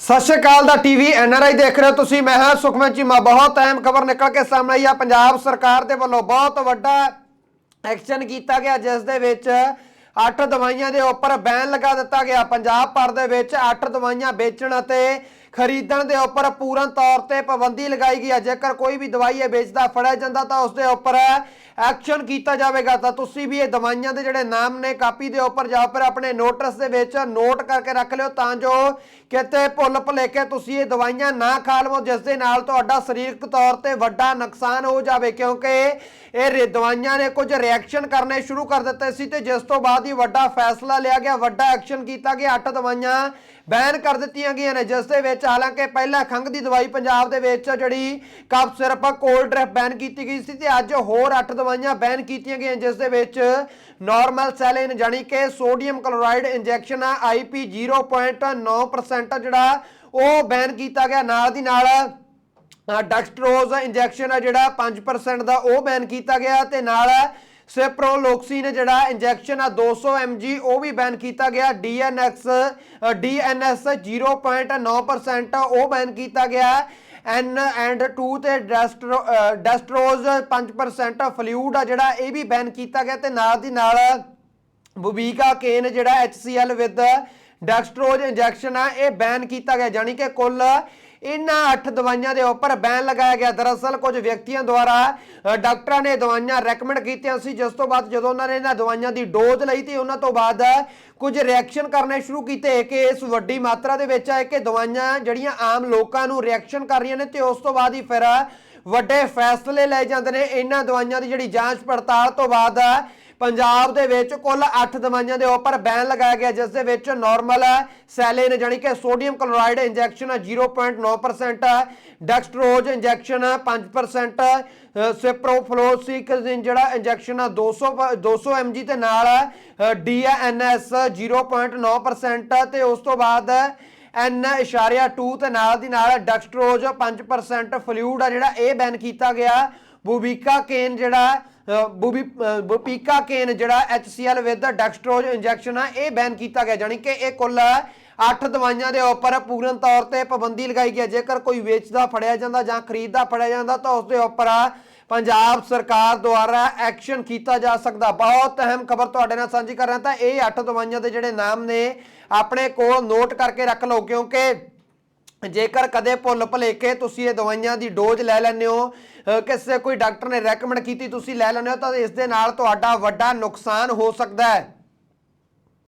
ਸਤਿ ਸ਼੍ਰੀ ਅਕਾਲ ਦਾ TV NRI ਦੇਖ ਰਹੇ ਹੋ ਤੁਸੀਂ, ਮੈਂ ਹਾਂ ਸੁਖਮਨ ਚੀਮਾ। ਬਹੁਤ ਅਹਿਮ ਖਬਰ ਨਿਕਲ ਕੇ ਸਾਹਮਣੇ ਆਈ ਆ। ਪੰਜਾਬ ਸਰਕਾਰ ਦੇ ਵੱਲੋਂ ਬਹੁਤ ਵੱਡਾ ਐਕਸ਼ਨ ਕੀਤਾ ਗਿਆ, ਜਿਸ ਦੇ ਵਿੱਚ ਅੱਠ ਦਵਾਈਆਂ ਦੇ ਉੱਪਰ ਬੈਨ ਲਗਾ ਦਿੱਤਾ ਗਿਆ। ਪੰਜਾਬ ਭਰ ਦੇ ਵਿੱਚ ਅੱਠ ਦਵਾਈਆਂ ਵੇਚਣ ਅਤੇ ਖਰੀਦਣ ਦੇ ਉੱਪਰ ਪੂਰਨ ਤੌਰ ਤੇ ਪਾਬੰਦੀ ਲਗਾਈ ਗਈ ਹੈ। ਜੇਕਰ ਕੋਈ ਵੀ ਦਵਾਈ ਇਹ ਵੇਚਦਾ, ਫੜਿਆ ਜਾਂਦਾ, ਤਾਂ ਉਸ ਦੇ ਉੱਪਰ ਐਕਸ਼ਨ ਕੀਤਾ ਜਾਵੇਗਾ। ਤਾਂ ਤੁਸੀਂ ਵੀ ਇਹ ਦਵਾਈਆਂ ਦੇ ਜਿਹੜੇ ਨਾਮ ਨੇ, ਕਾਪੀ ਦੇ ਉੱਪਰ ਜਾਂ ਫਿਰ ਆਪਣੇ ਨੋਟਿਸ ਦੇ ਵਿੱਚ ਨੋਟ ਕਰਕੇ ਰੱਖ ਲਿਓ, ਤਾਂ ਜੋ ਕਿਤੇ ਭੁੱਲ ਭੁਲੇਖੇ ਤੁਸੀਂ ਇਹ ਦਵਾਈਆਂ ਨਾ ਖਾ ਲਵੋ, ਜਿਸ ਦੇ ਨਾਲ ਤੁਹਾਡਾ ਸਰੀਰਕ ਤੌਰ ਤੇ ਵੱਡਾ ਨੁਕਸਾਨ ਹੋ ਜਾਵੇ। ਕਿਉਂਕਿ ਇਹ ਰੇ- ਦਵਾਈਆਂ ਨੇ ਕੁਝ ਰਿਐਕਸ਼ਨ ਕਰਨੇ ਸ਼ੁਰੂ ਕਰ ਦਿੱਤੇ ਸੀ ਤੇ ਜਿਸ ਤੋਂ ਬਾਅਦ ਹੀ ਵੱਡਾ ਫੈਸਲਾ ਲਿਆ ਗਿਆ, ਵੱਡਾ ਐਕਸ਼ਨ ਕੀਤਾ ਗਿਆ, ਅੱਠ ਦਵਾਈਆਂ ਬੈਨ ਕਰ ਦਿੱਤੀਆਂ ਗਈਆਂ ਨੇ, ਜਿਸ ਦੇ ਵਿੱਚ ਹਾਲਾਂਕਿ ਪਹਿਲਾਂ ਖੰਘ ਦੀ ਦਵਾਈ ਪੰਜਾਬ ਦੇ ਵਿੱਚ ਜਿਹੜੀ cough syrup, cold drip ban ਕੀਤੀ ਗਈ ਸੀ ਤੇ ਅੱਜ ਹੋਰ 8 ਦਵਾਈਆਂ ਬੈਨ ਕੀਤੀਆਂ ਗਈਆਂ, ਜਿਸ ਦੇ ਵਿੱਚ ਨਾਰਮਲ ਸੈਲਿਨ ਜਾਨੀ ਕਿ ਸੋਡੀਅਮ ਕਲੋਰਾਈਡ ਇੰਜੈਕਸ਼ਨ ਆ ਆਈਪੀ 0.9% ਜਿਹੜਾ ਉਹ ਬੈਨ ਕੀਤਾ ਗਿਆ। ਨਾਲ ਦੀ ਨਾਲ ਡੈਕਸਟਰੋਜ਼ ਇੰਜੈਕਸ਼ਨ ਆ ਜਿਹੜਾ 5% ਦਾ ਉਹ ਬੈਨ ਕੀਤਾ ਗਿਆ ਤੇ ਨਾਲ ਸੈਪਰੋਲੋਕਸਿਨ ਜਿਹੜਾ ਇੰਜੈਕਸ਼ਨ ਆ 200 mg ਉਹ ਵੀ ਬੈਨ ਕੀਤਾ ਗਿਆ। ਡੀਐਨਐਕਸ ਡੀਐਨਐਸ 0.9% ਉਹ ਬੈਨ ਕੀਤਾ ਗਿਆ। ਐਨ ਐਂਡ 2 ਤੇ ਡੈਸਟਰੋ ਡੈਸਟਰੋਜ਼ 5% ਫਲੂਇਡ ਆ ਜਿਹੜਾ, ਇਹ ਵੀ ਬੈਨ ਕੀਤਾ ਗਿਆ ਤੇ ਨਾਲ ਦੀ ਨਾਲ ਬੁਬੀਕਾ ਕੇਨ ਜਿਹੜਾ HCl ਵਿਦ ਡੈਕਸਟਰੋਜ਼ ਇੰਜੈਕਸ਼ਨ ਆ, ਇਹ ਬੈਨ ਕੀਤਾ ਗਿਆ। ਜਾਨੀ ਕਿ ਕੁੱਲ ਇਹਨਾਂ 8 ਦਵਾਈਆਂ ਦੇ ਉੱਪਰ ਬੈਨ ਲਗਾਇਆ ਗਿਆ। ਦਰਅਸਲ ਕੁਝ ਵਿਅਕਤੀਆਂ ਦੁਆਰਾ ਡਾਕਟਰਾਂ ਨੇ ਦਵਾਈਆਂ ਰეკਮੈਂਡ ਕੀਤੀਆਂ ਸੀ। ਜਿਸ ਤੋਂ ਬਾਅਦ ਜਦੋਂ ਉਹਨਾਂ ਨੇ ਇਹਨਾਂ ਦਵਾਈਆਂ ਦੀ ਡੋਜ਼ ਲਈ ਤੇ ਉਹਨਾਂ ਤੋਂ ਬਾਅਦ ਕੁਝ ਰਿਐਕਸ਼ਨ ਕਰਨੇ ਸ਼ੁਰੂ ਕੀਤੇ ਕਿ ਇਸ ਵੱਡੀ ਮਾਤਰਾ ਦੇ ਵਿੱਚ ਹੈ ਕਿ ਦਵਾਈਆਂ ਜਿਹੜੀਆਂ ਆਮ ਲੋਕਾਂ ਨੂੰ ਰਿਐਕਸ਼ਨ ਕਰ ਰਹੀਆਂ ਨੇ ਤੇ ਉਸ ਤੋਂ ਬਾਅਦ ਹੀ ਫਿਰ ਵੱਡੇ ਫੈਸਲੇ ਲਏ ਜਾਂਦੇ ਨੇ। ਇਹਨਾਂ ਦਵਾਈਆਂ ਦੀ ਜਿਹੜੀ ਜਾਂਚ ਪੜਤਾਲ ਤੋਂ ਬਾਅਦ ਪੰਜਾਬ ਦੇ ਵਿੱਚ ਕੁੱਲ 8 ਦਵਾਈਆਂ ਦੇ ਉੱਪਰ ਬੈਨ ਲਗਾਇਆ ਗਿਆ, ਜਿਸ ਦੇ ਵਿੱਚ ਨਾਰਮਲ ਸੈਲਿਨ ਜਾਨੀ ਕਿ sodium chloride injection 0.9% dextrose injection 5% ciprofloxacin ਜਿਹੜਾ ਇੰਜੈਕਸ਼ਨ ਆ 200 ਪ- 200 mg ਤੇ ਨਾਲ ਡੀਐਨਐਸ 0.9% ਤੇ ਉਸ ਤੋਂ ਬਾਅਦ ਐਨ ਇਸ਼ਾਰਿਆ 2 ਤੇ ਨਾਲ ਦੀ ਨਾਲ ਡੈਕਸਟਰੋਜ਼ 5% ਫਲੂਇਡ ਆ ਜਿਹੜਾ ਇਹ ਬੈਨ ਕੀਤਾ ਗਿਆ। ਬੂਬੀਕਾ ਕੇਨ ਜਿਹੜਾ ਅ, ਬੂਬੀ ਅ, ਬੂਪੀਕਾ ਕੇਨ ਜਿਹੜਾ HCl ਵਿਦ ਡੈਕਸਟ੍ਰੋਜ ਇੰਜੈਕਸ਼ਨ ਆ ਇਹ ਬੈਨ ਕੀਤਾ ਗਿਆ। ਜਾਨੀ ਕਿ ਇਹ ਕੁੱਲ 8 ਦਵਾਈਆਂ ਦੇ ਉੱਪਰ ਪੂਰਨ ਤੌਰ ਤੇ ਪਾਬੰਦੀ ਲਗਾਈ ਗਈ ਜੇਕਰ ਕੋਈ ਵੇਚਦਾ ਫੜਿਆ ਜਾਂਦਾ ਜਾਂ ਖਰੀਦਦਾ ਫੜਿਆ ਜਾਂਦਾ ਤਾਂ ਉਸ ਦੇ ਉੱਪਰ ਪੰਜਾਬ ਸਰਕਾਰ ਦੁਆਰਾ ਐਕਸ਼ਨ ਕੀਤਾ ਜਾ ਸਕਦਾ। ਬਹੁਤ ਅਹਿਮ ਖਬਰ ਤੁਹਾਡੇ ਨਾਲ ਸਾਂਝੀ ਕਰ ਰਿਹਾ ਤਾਂ ਇਹ 8 ਦਵਾਈਆਂ ਦੇ ਜਿਹੜੇ ਨਾਮ ਨੇ ਆਪਣੇ ਕੋਲ ਨੋਟ ਕਰਕੇ ਰੱਖ ਲਓ ਕਿਉਂਕਿ ਜੇਕਰ ਕਦੇ ਭੁੱਲ ਭੁਲੇਖੇ ਤੁਸੀਂ ਇਹ ਦਵਾਈਆਂ ਦੀ ਡੋਜ਼ ਲੈ ਲੈਂਦੇ ਹੋ ਕਿਸੇ ਕੋਈ ਡਾਕਟਰ ਨੇ ਰეკਮੈਂਡ ਕੀਤੀ ਤੁਸੀਂ ਲੈ ਲੈਂਦੇ ਹੋ, ਤਾਂ ਇਸ ਦੇ ਨਾਲ ਤੁਹਾਡਾ ਵੱਡਾ ਨੁਕਸਾਨ ਹੋ ਸਕਦਾ ਹੈ।